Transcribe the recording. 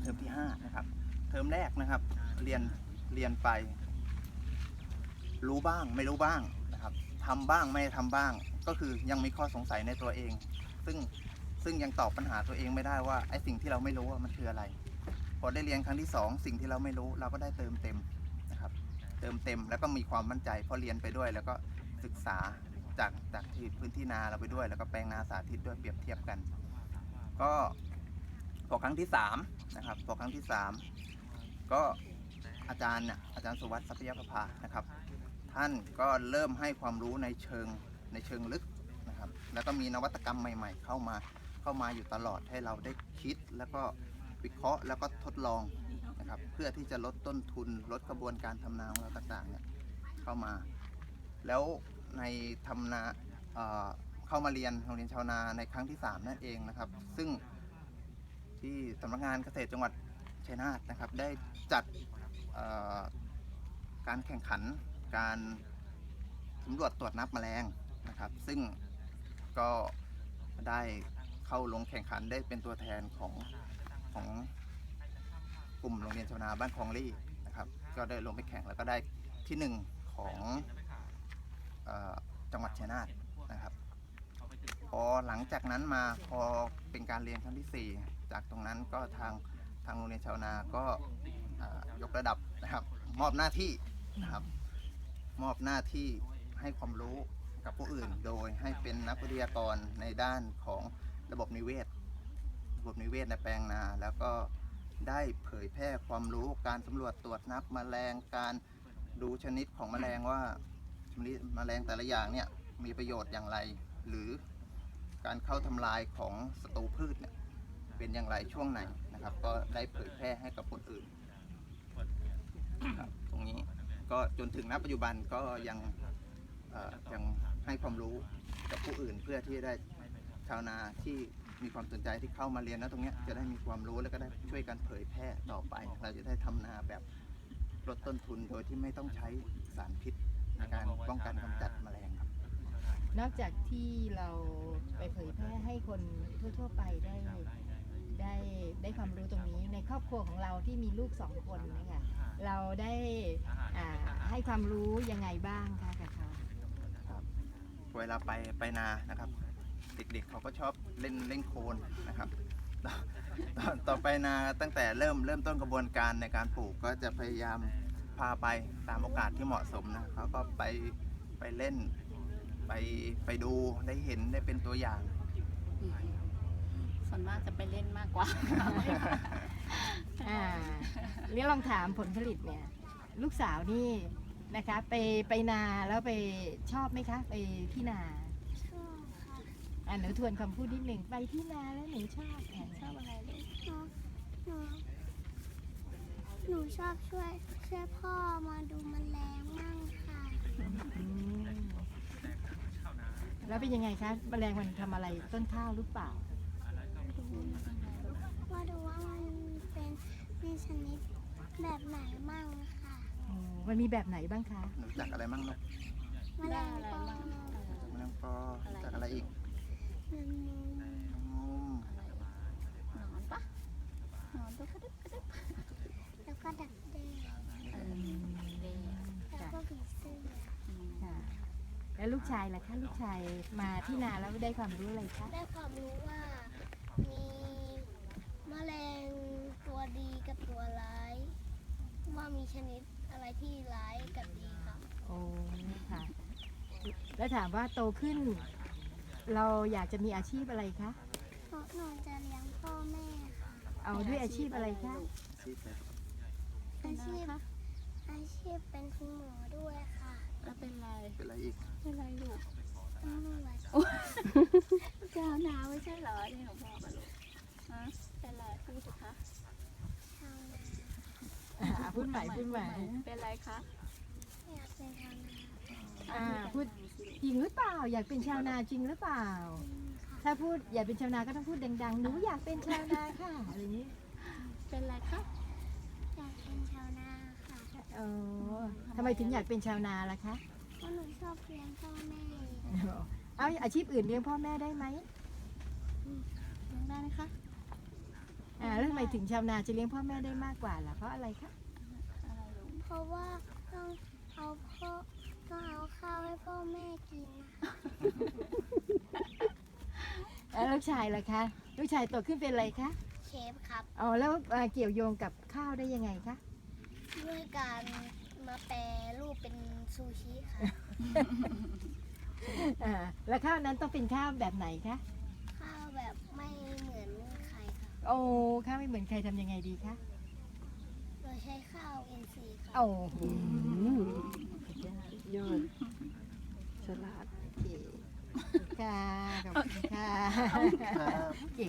เป็นเทอมที่ห้านะครับ เทอมแรกนะครับ เรียนเรียนไป รู้บ้างไม่รู้บ้างนะครับทำบ้างไม่ทำบ้าง ก็คือยังมีข้อสงสัยในตัวเอง ซึ่งซึ่งยังตอบปัญหาตัวเองไม่ได้ว่าไอ้สิ่งที่เราไม่รู้ว่ามันคืออะไร พอได้เรียนครั้งที่สองสิ่งที่เราไม่รู้เราก็ได้เติมเต็มนะครับ เติมเต็มแล้วก็มีความมั่นใจพอเรียนไปด้วยแล้วก็ศึกษาจากจากที่พื้นที่นาเราไปด้วย แล้วก็แปลงนาสาธิตด้วยเปรียบเทียบกัน ก็ พอครั้งที่สามนะครับพอครั้งที่สามก็อาจารย์น่ะอาจารย์สุวัสดิ์ทรัพยประภานะครับ ท่านก็เริ่มให้ความรู้ในเชิงในเชิงลึกนะครับ แล้วก็มีนวัตกรรมใหม่ ๆ เข้ามาเข้ามาอยู่ตลอดให้เราได้คิดแล้วก็วิเคราะห์แล้วก็ทดลองนะครับ เพื่อที่จะลดต้นทุนลดกระบวนการทำนาของเราต่างๆเนี่ยเข้ามา แล้วในทำนาเอ่อเข้ามาเรียนโรงเรียนชาวนาในครั้งที่ 3 นั่นเองนะครับ ซึ่ง ที่สำนักงานเกษตรจังหวัดชัยนาทนะครับ ได้จัดการแข่งขันการสำรวจตรวจนับแมลงนะครับ ซึ่งก็ได้เข้าลงแข่งขันได้เป็นตัวแทนของของกลุ่มโรงเรียนชาวนาบ้านคลองลี่นะครับ ก็ได้ลงไปแข่งแล้วก็ได้ที่หนึ่งของอจังหวัดชัยนาทนะครับ พอหลังจากนั้นมาพอเป็นการเรียนครั้งที่ 4 จากตรงนั้นก็ทางทางโรงเรียนชาวนาก็ยกระดับนะครับ มอบหน้าที่นะครับ มอบหน้าที่ให้ความรู้กับผู้อื่น โดยให้เป็นนักวิทยากรในด้านของระบบนิเวศ ระบบนิเวศในแปลงนา แล้วก็ได้เผยแพร่ความรู้การสำรวจตรวจนับแมลงการดูชนิดของแมลงว่าชนิดแมลงแต่ละอย่างเนี่ยมีประโยชน์อย่างไร หรือ การเข้าทำลายของศัตรูพืชเนี่ยเป็นอย่างไรช่วงไหนนะครับ ก็ได้เผยแพร่ให้กับคนอื่นครับตรงนี้ก็จนถึงณปัจจุบันก็ยังเอ่อยังให้ความรู้กับผู้อื่นเพื่อที่จะได้ชาวนาที่มีความสนใจที่เข้ามาเรียนนะตรงเนี้ยจะได้มีความรู้แล้วก็ได้ช่วยกันเผยแพร่ต่อไป เราจะได้ทำนาแบบลดต้นทุนโดยที่ไม่ต้องใช้สารพิษในการป้องกันกำจัดแมลงครับ นอกจากที่เราไปเผยแพร่ให้คนทั่ว ๆ ไปได้ได้ได้ความรู้ตรงนี้ในครอบครัวของเราที่มีลูกสองคนนะคะเราได้อ่าให้ความรู้ยังไงบ้างคะกับเขาครับเวลาไปไปนานะครับ เด็กๆเขาก็ชอบเล่นเล่นโคลนนะครับตอต่อต่อไปนาตั้งแต่เริ่มเริ่มต้นกระบวนการในการปลูกก็จะพยายามพาไปตามโอกาสที่เหมาะสมนะเขาก็ไปไปเล่น ไปไปดูได้เห็นได้เป็นตัวอย่าง ส่วนมากจะไปเล่นมากกว่า อ่าเรียนลองถามผลผลิตเนี่ย ลูกสาวนี่นะคะ ไปไปนาแล้วไปชอบไหมคะ ไปที่นาชอบค่ะอ่าหนูทวนคำพูดนิดหนึ่งไปที่นาแล้วหนูชอบอะชอบอะไรลูกหนูหนูหนูชอบช่วยช่วยพ่อมาดูแมลงมั่งค่ะ อืม แล้วเป็นยังไงคะแมลงมันทำอะไรต้นข้าวหรือเปล่าว่าดูว่ามันเป็นมีชนิดแบบไหนมั่งค่ะอ๋อมันมีแบบไหนบ้างคะ รู้จักอะไรบ้างลูกแมลงปอแมลงปอรู้จักอะไรอีกแมงมุม อืม หนอนปะหนอนตัวกระดึบกระดึบ แล้วก็ดักแด้ เออเดย์ แล้วก็ผีเสื้อ อืม ค่ะ แล้วลูกชายล่ะคะลูกชายมาที่นาแล้วได้ความรู้อะไรคะได้ความรู้ว่ามีแมลงตัวดีกับตัวร้าย ว่ามีชนิดอะไรที่ร้ายกับดีค่ะโอ้ค่ะ แล้วถามว่าโตขึ้น เราอยากจะมีอาชีพอะไรคะเพราะหนูจะเลี้ยงพ่อแม่ค่ะ เอาด้วยอาชีพอะไรคะซีดเลยอาชีพอาชีพเป็นคุณหมอด้วยค่ะ แล้วเป็นไร เป็นอะไรอีก เป็นไรลูกตำรวจเจ้าหนาวไม่ใช่เหรอที่หนูบอกอะลูกฮะเป็นไรพูดสิคะชาวนาอ่าพูดใหม่พูดใหม่ เป็นไรคะอยากเป็นชาวนาอ่าพูด จริงหรือเปล่า อยากเป็นชาวนาจริงหรือเปล่าค่ะถ้าพูดอยากเป็นชาวนาก็ต้องพูดดังๆหนูอยากเป็นชาวนาค่ะอะไรอย่างนี้ เป็นไรคะ อยากเป็นชาวนาค่ะ เออทำไมถึงอยากเป็นชาวนาล่ะคะ เพราะหนูชอบเลี้ยงพ่อแม่เอาอาชีพอื่นเลี้ยงพ่อแม่ได้ไหมเลี้ยงได้ไหมคะอ่าแล้วทำไมถึงชาวนาจะเลี้ยงพ่อแม่ได้มากกว่าล่ะเพราะอะไรคะอะไรลูกเพราะว่าต้องเอาพ่อต้องเอาข้าวให้พ่อแม่กินนะแล้วลูกชายล่ะคะ ลูกชายโตขึ้นเป็นอะไรคะ เชฟครับ อ๋อแล้วเอ่อเกี่ยวโยงกับข้าวได้ยังไงคะ ด้วยการมาแปรรูปเป็นซูชิค่ะอ่าแล้วข้าวนั้นต้องเป็นข้าวแบบไหนคะ ข้าวแบบไม่เหมือนใครค่ะ โอ้ข้าวไม่เหมือนใครทำยังไงดีคะ โดยใช้ข้าวอินทรีย์ค่ะโอ้โหยอดฉลาดโอเคค่ะ ขอบคุณค่ะครับ